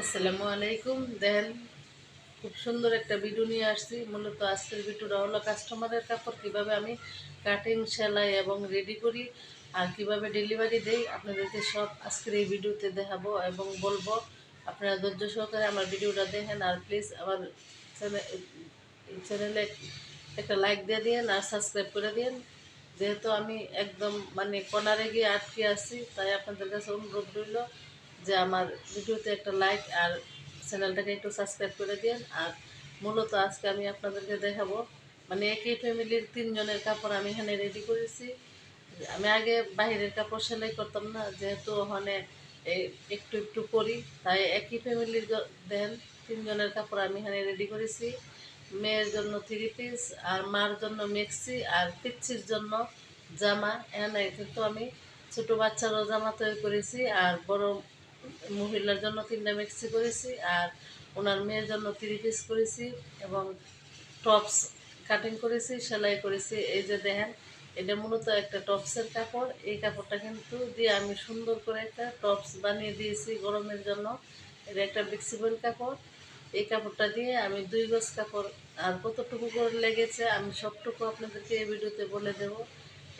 আসসালামু আলাইকুম। দেন খুব সুন্দর একটা ভিডিও নিয়ে আসছি। মূলত আজকের ভিডিওটা হলো কাস্টমারের কাপড়, কীভাবে আমি কাটিং সেলাই এবং রেডি করি আর কীভাবে ডেলিভারি দেই। আপনাদেরকে সব আজকের এই ভিডিওতে দেখাবো এবং বলব, আপনারা ধৈর্য সহকারে আমার ভিডিওটা দেখেন আর প্লিজ আমার চ্যানেলে একটা লাইক দিয়ে দিন আর সাবস্ক্রাইব করে দিন যেহেতু আমি একদম মানে কর্নারে গিয়ে আটকে আছি, তাই আপনাদের কাছে অনুরোধ রইল যে আমার ভিডিওতে একটা লাইক আর চ্যানেলটাকে একটু সাবস্ক্রাইব করে দিন। আর মূলত আজকে আমি আপনাদেরকে দেখাবো মানে একই ফ্যামিলির তিনজনের কাপড় আমি এখানে রেডি করেছি। আমি আগে বাইরের কাপড় সেলাই করতাম না, যেহেতু ওখানে একটু একটু করি তাই একই ফ্যামিলির দেন, তিনজনের কাপড় আমি এখানে রেডি করেছি। মেয়ের জন্য থ্রি পিস আর মার জন্য মেক্সি আর পিচ্ছির জন্য জামা। এখানে কিন্তু আমি ছোটো বাচ্চারও জামা তৈরি করেছি, আর বড় মহিলার জন্য তিনটা মেক্সি করেছি আর ওনার মেয়ের জন্য থ্রি পিস করেছি এবং টপস কাটিং করেছি, সেলাই করেছি। এই যে দেখেন, এটা মূলত একটা টপসের কাপড়। এই কাপড়টা কিন্তু দিয়ে আমি সুন্দর করে একটা টপস বানিয়ে দিয়েছি গরমের জন্য। এটা একটা ফ্লেক্সিবল কাপড়। এই কাপড়টা দিয়ে আমি দুই গজ কাপড় আর কতটুকু করে লেগেছে আমি সবটুকু আপনাদেরকে এই ভিডিওতে বলে দেব।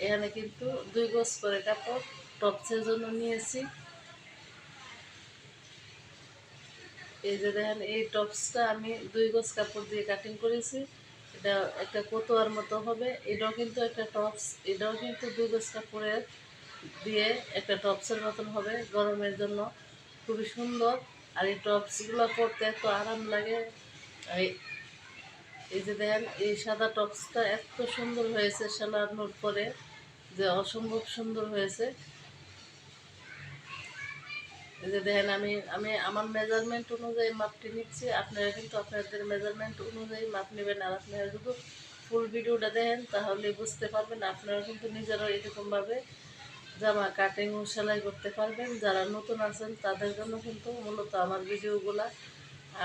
এখানে কিন্তু দুই গজ করে কাপড় টপসের জন্য নিয়েছি। এই যে দেখেন, এই টপসটা আমি দুই গজ কাপড় দিয়ে কাটিং করেছি। এটা একটা কোতোয়ার মতো হবে। এটাও কিন্তু একটা টপস। এটাও কিন্তু দুই গজ কাপড়ের দিয়ে একটা টপসের মতন হবে গরমের জন্য। খুবই সুন্দর। আর এই টপসগুলো পরতে এত আরাম লাগে। এই- এই যে দেখেন, এই সাদা টপসটা এত সুন্দর হয়েছে সেলানোর পরে। যে অসম্ভব সুন্দর হয়েছে। যে দেখেন আমি আমি আমার মেজারমেন্ট অনুযায়ী মাপটি নিচ্ছি। আপনারা কিন্তু আপনাদের মেজারমেন্ট অনুযায়ী মাপ নেবেন আর আপনারা যদি ফুল ভিডিওটা দেখেন, তাহলে বুঝতে পারবেন আপনারা কিন্তু নিজেরাও এরকমভাবে জামা কাটিং ও সেলাই করতে পারবেন। যারা নতুন আছেন, তাদের জন্য কিন্তু মূলত আমার ভিডিওগুলা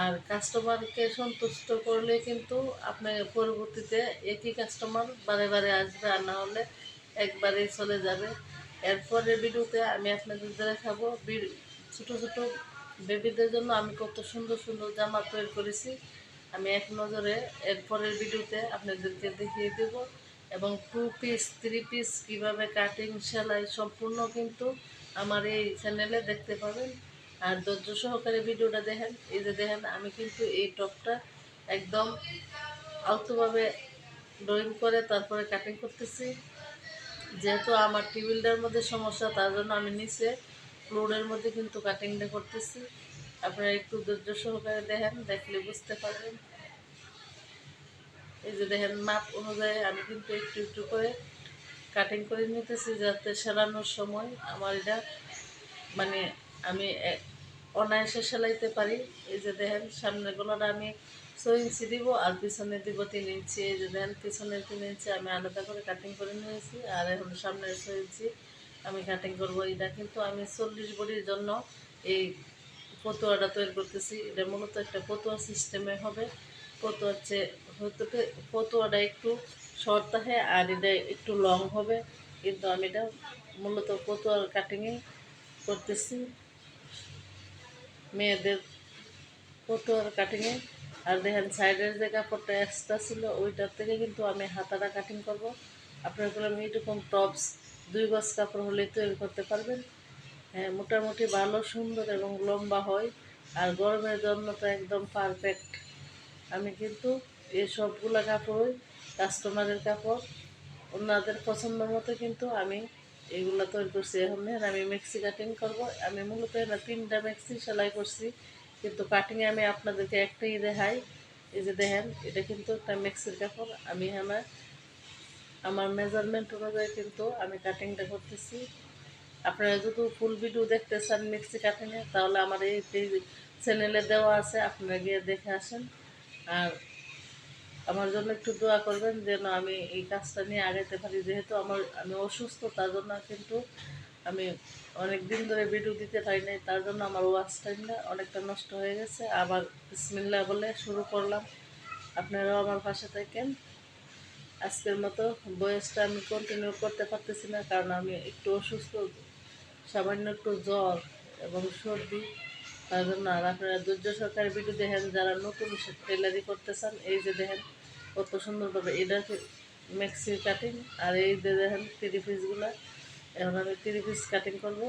আর কাস্টমারকে সন্তুষ্ট করলে কিন্তু আপনি পরবর্তীতে একই কাস্টমার বারে বারে আসবে আর না হলে একবারেই চলে যাবে। এরপরে ভিডিওতে আমি আপনাদের দেখাবো। ছোটো ছোটো বেবিদের জন্য আমি কত সুন্দর সুন্দর জামা তৈরি করেছি। আমি এক নজরে এরপরের ভিডিওতে আপনাদেরকে দেখিয়ে দেব এবং টু পিস থ্রি পিস কীভাবে কাটিং সেলাই সম্পূর্ণ কিন্তু আমার এই চ্যানেলে দেখতে পাবেন। আর ধৈর্য সহকারে ভিডিওটা দেখেন। এই যে দেখেন, আমি কিন্তু এই টপটা একদম আলতোভাবে ড্রয়িং করে তারপরে কাটিং করতেছি। যেহেতু আমার টেবিলটার মধ্যে সমস্যা, তার জন্য আমি নিচে ফ্লোরের মধ্যে কিন্তু কাটিংটা করতেছি। আপনারা একটু ধৈর্য সহকারে দেখেন, দেখলে বুঝতে পারবেন। এই যে দেখেন, মাপ অনুযায়ী আমি কিন্তু একটু একটু করে কাটিং করে নিতেছি যাতে সেলানোর সময় আমার এটা মানে আমি অনায়াসে সেলাইতে পারি। এই যে দেখেন, সামনের গলাটা আমি ছয় ইঞ্চি দিব আর পিছনে দিব তিন ইঞ্চি। এই যে দেখেন, পিছনের তিন ইঞ্চি আমি আলাদা করে কাটিং করে নিয়েছি আর এখন সামনে ছয় ইঞ্চি আমি কাটিং করব এটা। কিন্তু আমি চল্লিশ বডির জন্য এই পতুয়াটা তৈরি করতেছি। এটা মূলত একটা পতুয়া সিস্টেমে হবে। পতুয়ার হচ্ছে, হয়তো পতুয়াটা একটু শর্ট থাকে আর এটা একটু লং হবে। কিন্তু আমি এটা মূলত পতুয়ার কাটিংয়ে করতেছি। মেয়েদের পতুয়ার কাটিংয়ে আর দেখেন সাইডের যে কাপড়টা এক্সট্রা ছিল, ওইটার থেকে কিন্তু আমি হাতাটা কাটিং করব। আপনার করে আমি এরকম টপস দুই গজ কাপড় হলেই তৈরি করতে পারবেন। হ্যাঁ মোটামুটি ভালো, সুন্দর এবং লম্বা হয়। আর গরমের জন্য তো একদম পারফেক্ট আমি কিন্তু এই সবগুলো কাপড়ই কাস্টমারের কাপড়, ওনাদের পছন্দ মতো কিন্তু আমি এগুলো তৈরি করছি। এখন আমি মেক্সি কাটিং করব। আমি মূলত না তিনটা মেক্সি সেলাই করছি। কিন্তু কাটিংয়ে আমি আপনাদেরকে একটাই দেখাই। এই যে দেখেন, এটা কিন্তু একটা মেক্সির কাপড়। আমি আমার আমার মেজারমেন্ট অনুযায়ী কিন্তু আমি কাটিংটা করতেছি। আপনারা যদি ফুল ভিডিও দেখতে চান মিক্সি কাটিংয়ে তাহলে আমার এই চ্যানেলে দেওয়া আছে, আপনারা গিয়ে দেখে আসেন। আর আমার জন্য একটু দোয়া করবেন যেন আমি এই কাজটা নিয়ে আগাইতে পারি। যেহেতু আমার, আমি অসুস্থ, তার জন্য কিন্তু আমি অনেক দিন ধরে ভিডিও দিতে পারি নাই, তার জন্য আমার ওয়াচ টাইমটা অনেকটা নষ্ট হয়ে গেছে। আবার বিসমিল্লা বলে শুরু করলাম। আপনারাও আমার পাশে থাকেন। আজকের মতো বয়সটা আমি কন্টিনিউ করতে পারতেছি না, কারণ আমি একটু অসুস্থ, সামান্য একটু জ্বর এবং সর্দি, তার জন্য আর আপনারা ধৈর্য সহকারে ভিডিও দেখেন, যারা নতুন টেলারি করতে চান, এই যে দেখেন কত সুন্দরভাবে এটা ম্যাক্সি কাটিং আর এই যে দেখেন থ্রি পিসগুলো এখন আমি থ্রি পিস কাটিং করব।